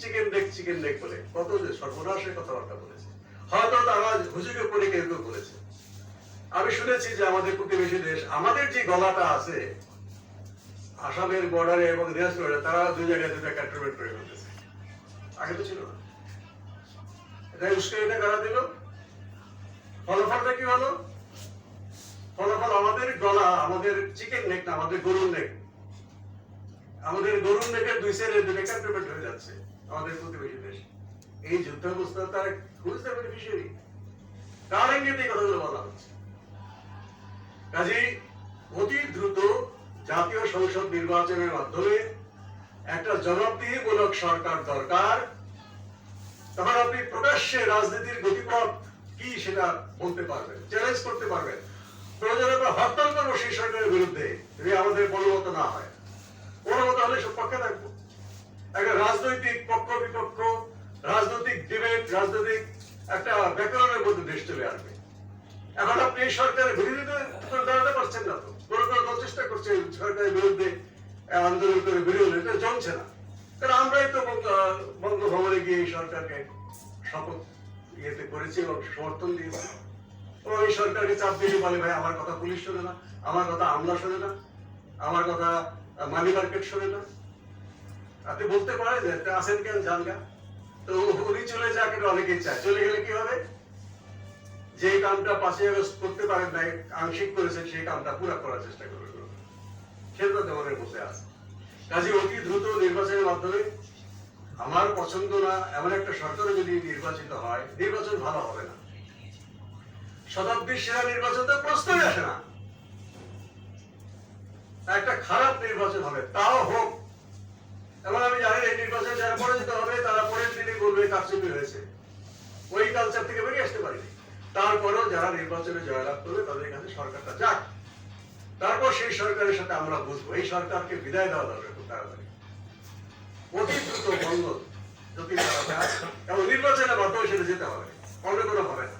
Chicken neck chicken neck বলে। কত যে সর্বনাশের কথাবার্তা বলেছে। হয়তো তারা হুজুগে পড়ে কেউ কেউ বলেছে। আমি শুনেছি যে আমাদের প্রতিবেশী দেশ, আমাদের যে গলাটা আছে, আসামের বর্ডারে এবং দিনাজপুরে তারা দুই জায়গায় দুটা ক্যান্টনমেন্ট করে ফেলতেছে। আগে তো ছিল না। এটা উস্কানিটা কারা দিল। ফলাফলটা কি হলো? ফলাফল আমাদের গলা, আমাদের চিকেন নেক না, আমাদের গরুর নেক আমাদের গরুর নেকের দুই সাইডে দুটো ক্যান্টনমেন্ট হয়ে যাচ্ছে আমাদের প্রতিবেশী দেশ। এই যুদ্ধাবস্থা তার হুইজ দ্য বেনিফিশিয়ারি কার ইঙ্গিতে কথাগুলো বলা হচ্ছে। কাজেই অতি দ্রুত জাতীয় সংসদ নির্বাচনের মাধ্যমে একটা জবাবদিহিমূলক সরকার দরকার। তখন আপনি প্রকাশ্যে রাজনীতির গতিপথ কি সেটা বলতে পারবেন চ্যালেঞ্জ করতে পারবেন। প্রয়োজনে হরতাল করব সেই সরকারের বিরুদ্ধে যদি আমাদের মনোমত না হয় মনোমত হলে সব পক্ষে থাকব একটা রাজনৈতিক পক্ষ বিপক্ষ, রাজনৈতিক ডিবেট রাজনৈতিক একটা ব্যাকরণের মধ্যে দেশ চলে আসবে। এখন আপনি এই সরকারের বিরোধিতা দাঁড়াতে পারছেন না তো। কোনো কোনো প্রচেষ্টা করছে সরকারের বিরুদ্ধে আন্দোলন করে বিরোধী এটা জমছে না। কারণ আমরাই তো বঙ্গভবনে গিয়ে এই সরকারকে শপথ ইয়েতে করেছি এবং সমর্থন দিয়েছি। এবং এই সরকারকে চাপ দিয়ে বলে, ভাই, আমার কথা পুলিশ শোনে না। আমার কথা আমলা শোনে না। আমার কথা মানি মার্কেট শোনে না। আপনি বলতে পারেন যে আসেন কেন গা তো উনি চলে যাক অনেকেই চায়। চলে গেলে কি হবে? যে কামটা আগস্ট করতে পারেন নাই, আংশিক করেছেন, সেই কামটা পুরো করার চেষ্টা করবে। সেটা তো মনের মধ্যে আছে। কাজে অতি দ্রুত নির্বাচনের মাধ্যমে আমার পছন্দ না, এমন একটা সরকার যদি নির্বাচিত হয়, নির্বাচন ভালো হবে না। শতাব্দীর সেরা নির্বাচন তো প্রশ্নই আসে না। একটা খারাপ নির্বাচন হবে, তাও হোক এবং আমি জানি এই নির্বাচন যারা পরাজিত হবে, তারা পরের দিনই বলবে কারচুপি হয়েছে। ওই কালচার থেকে বেরিয়ে আসতে পারিনি। তারপরেও যারা নির্বাচনে জয়লাভ করবে, তাদের কাছে সরকারটা যাক। তারপর সেই সরকারের সাথে আমরা বুঝব এই সরকারকে বিদায় দেওয়া দরকার খুব তাড়াতাড়ি। অতি দ্রুত বন্ধ যদি এবং নির্বাচনের মাধ্যমে সেটা যেতে হবে। অন্য কোনো হবে না।